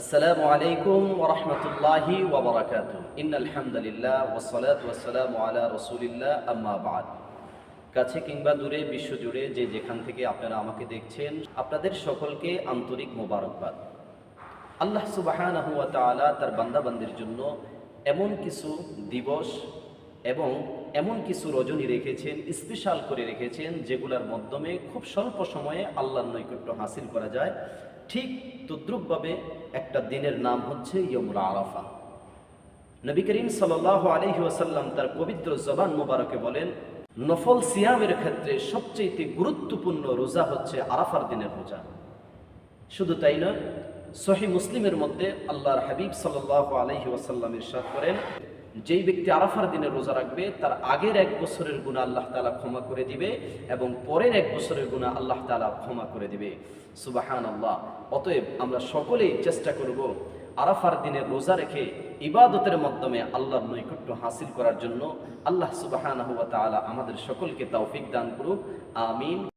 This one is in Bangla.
আসসালামু আলাইকুম ওরহমতুল্লাহি ওবরাকাত ইন আলহামদুলিল্লাহ ওসলাত ওসালাম আলা রসুলিল্লাহ আম্মাবাদ কাছে কিংবা দূরে বিশ্বজুড়ে যে যেখান থেকে আপনারা আমাকে দেখছেন, আপনাদের সকলকে আন্তরিক মোবারকবাদ। আল্লাহ সুবাহান হুয়া তালা তার বান্দাবান্দির জন্য এমন কিছু দিবস এবং এমন কিছু রজনী রেখেছেন, স্পেশাল করে রেখেছেন, যেগুলোর মাধ্যমে খুব স্বল্প সময়ে আল্লাহর নৈকট্য হাসিল করা যায়। ঠিক তদ্রুপভাবে একটা দিনের নাম হচ্ছে ইয়মুল আরাফা। নবী করিম সাল্লাহ আলহি ওয়াসাল্লাম তার পবিত্র জবান মোবারকে বলেন, নফল সিয়ামের ক্ষেত্রে সবচেয়ে গুরুত্বপূর্ণ রোজা হচ্ছে আরাফার দিনের রোজা। শুধু তাই নয়, সহি মুসলিমের মধ্যে আল্লাহর হাবিব সাল্লাহ আলহি ওয়াসাল্লাম ইরশাদ করেন যেই ব্যক্তি আরাফার দিনে রোজা রাখবে, তার আগের এক বছরের গুণা আল্লাহ তালা ক্ষমা করে দিবে এবং পরের এক বছরের গুণা আল্লাহ তালা ক্ষমা করে দিবে। সুবাহান আল্লাহ অতএব আমরা সকলেই চেষ্টা করব আরাফার দিনে রোজা রেখে ইবাদতের মাধ্যমে আল্লাহর নৈকট্য হাসিল করার জন্য। আল্লাহ সুবাহান আমাদের সকলকে তৌফিক দান করুক। আমিন।